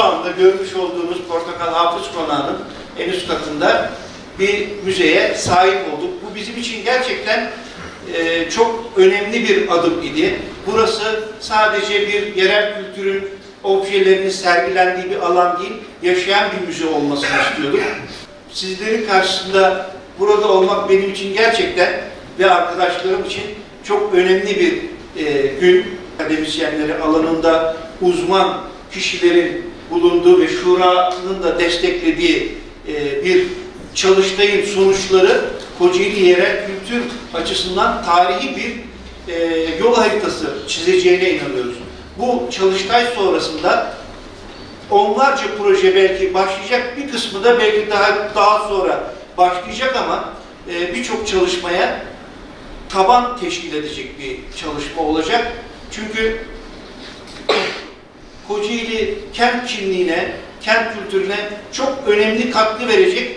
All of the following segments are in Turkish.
şu anda görmüş olduğunuz Portakal Hafız Konağı'nın en üst katında bir müzeye sahip olduk. Bu bizim için gerçekten e, çok önemli bir adım idi. Burası sadece bir yerel kültürün objelerinin sergilendiği bir alan değil, yaşayan bir müze olmasını istiyorduk. Sizlerin karşısında burada olmak benim için gerçekten ve arkadaşlarım için çok önemli bir e, gün. Akademisyenleri alanında uzman kişilerin bulunduğu ve şuranın da desteklediği e, bir çalıştayın sonuçları Kocaeli yerel kültür açısından tarihi bir e, yol haritası çizeceğine inanıyoruz. Bu çalıştay sonrasında onlarca proje belki başlayacak, bir kısmı da belki daha daha sonra başlayacak ama e, birçok çalışmaya taban teşkil edecek bir çalışma olacak. Çünkü Kocaeli kent kimliğine, kent kültürüne çok önemli katkı verecek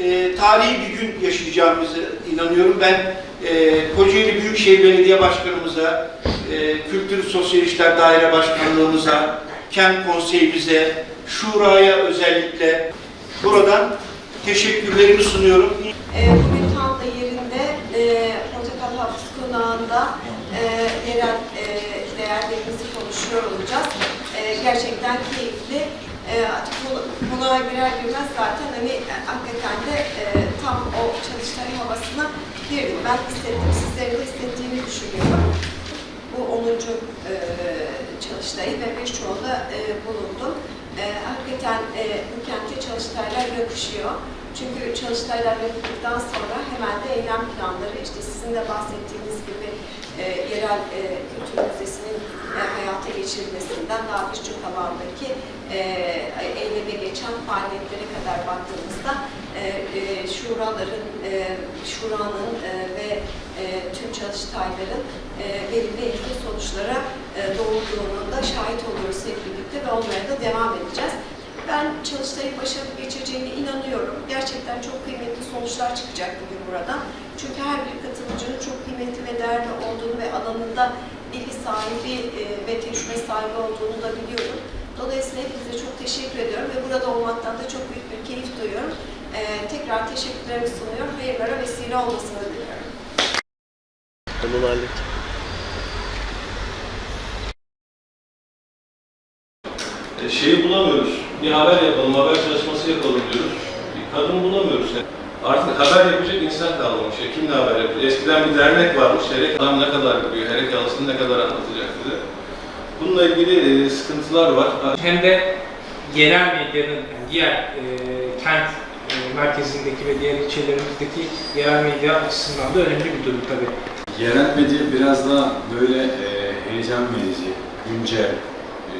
e, tarihi bir gün yaşayacağımızı inanıyorum. Ben e, Kocaeli Büyükşehir Belediye Başkanımıza, e, Kültür Sosyal İşler Daire Başkanlığımıza, Kent Konseyimize, Şura'ya özellikle buradan teşekkürlerimi sunuyorum. E, Bugün tam da yerinde e, Portakal Hafız Konağı'nda e, yerel e, değerlerimizi konuşuyor olacağız. Gerçekten keyifli. E, artık konağa girer girmez zaten hani e, hakikaten de e, tam o çalıştay havasına girdik. Ben hissettim, sizlerin de hissettiğini düşünüyorum. Bu 10. E, çalıştayı ve birçoğunda e, bulundum. E, hakikaten e, kente çalıştaylar yakışıyor. Çünkü çalıştaylar yapıldıktan sonra hemen de eylem planları, işte sizin de bahsettiğiniz gibi e, yerel e, kültür müzesinin e, hayata geçirilmesinden daha küçük alandaki e, eyleme geçen faaliyetlere kadar baktığımızda e, e, şuraların, e, şuranın e, ve e, tüm çalıştayların e, belirli etkili sonuçlara e, doğurduğunun da şahit oluyoruz hep birlikte ve onlara da devam edeceğiz. Ben çalıştayı başarılı geçireceğine inanıyorum. Gerçekten çok kıymetli sonuçlar çıkacak bugün buradan. Çünkü her bir katılımcının çok kıymetli ve değerli olduğunu ve alanında bilgi sahibi e, ve tecrübe sahibi olduğunu da biliyorum. Dolayısıyla hepinize çok teşekkür ediyorum ve burada olmaktan da çok büyük bir keyif duyuyorum. E, tekrar teşekkürlerimi sunuyorum. Hayırlara vesile olmasını diliyorum. Onu hallet. E, şeyi bulamıyoruz. Bir haber yapalım, haber çalışması yapalım diyoruz. Bir kadın bulamıyoruz. Yani artık haber yapacak insan kalmamış. Ya kimle haber yapıyor? Eskiden bir dernek varmış. Herek adam ne kadar biliyor, herek alısını ne kadar anlatacak bize. Bununla ilgili e, sıkıntılar var. hem de yerel medyanın yani diğer e, kent e, merkezindeki ve diğer ilçelerimizdeki yerel medya açısından da önemli bir durum tabii. Yerel medya biraz daha böyle e, heyecan verici, güncel, e,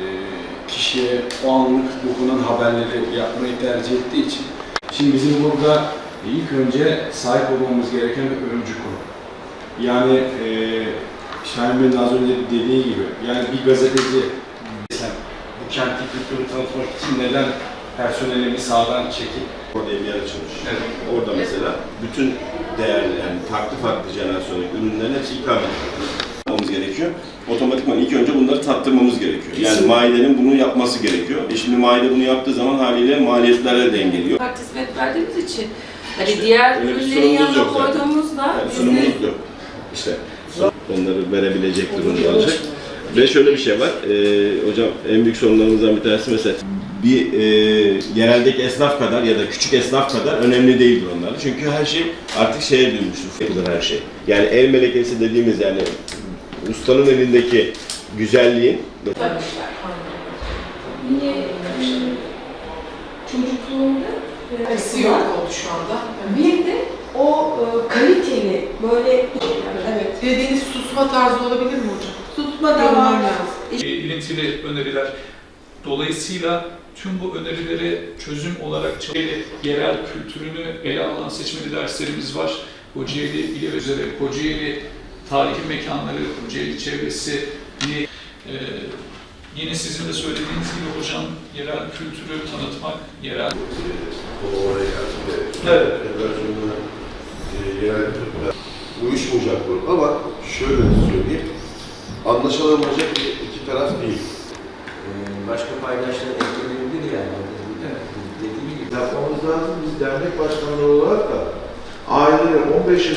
kişiye o anlık dokunan haberleri yapmayı tercih ettiği için şimdi bizim burada ilk önce sahip olmamız gereken bir öncü kurum. Yani e, Şahin Bey'in az önce dediği gibi yani bir gazeteci sen bu kenti kültürü tanıtmak için neden personelini sağdan çekip Orada bir yer açılmış. Evet. Orada mesela bütün değerli yani farklı farklı jenerasyonun ürünlerin hepsi ikram olmamız gerekiyor. Otomatikman ilk önce bunları tattırmamız gerekiyor. Yani Kesin. mayidenin bunu yapması gerekiyor. E şimdi maide bunu yaptığı zaman haliyle maliyetlere dengeliyor. farklı hizmet verdiğimiz için hani İşte diğer ürünlerin yanına koyduğumuzda Yani bizi sunumumuz yok. İşte onları verebilecek durumda olacak. Ve şöyle bir şey var, e, hocam en büyük sorunlarımızdan bir tanesi mesela bir e, yereldeki esnaf kadar ya da küçük esnaf kadar önemli değildir onlar. Çünkü her şey artık şeye dönmüştür, yapılır her şey. Yani el melekesi dediğimiz yani ustanın elindeki güzelliğin yine e, çocukluğumda e, Hepsi yok oldu şu anda. bir de o e, kaliteli böyle Evet. Dediğiniz susma tarzı olabilir mi hocam? tutma da var. ilintili öneriler. Dolayısıyla tüm bu önerileri çözüm olarak yerel kültürünü ele alan seçmeli derslerimiz var. Kocaeli ile üzere Kocaeli tarihi mekanları, Kocaeli çevresi, e, yine sizin de söylediğiniz gibi hocam yerel kültürü tanıtmak, yerel Evet. uyuşmayacak durum ama şöyle söyleyeyim, anlaşılamayacak iki taraf değil. Başka paydaşlara eklenebilir yani. Evet. Dediğim gibi. Yapmamız lazım. Biz dernek başkanları olarak da aileye 15 yaş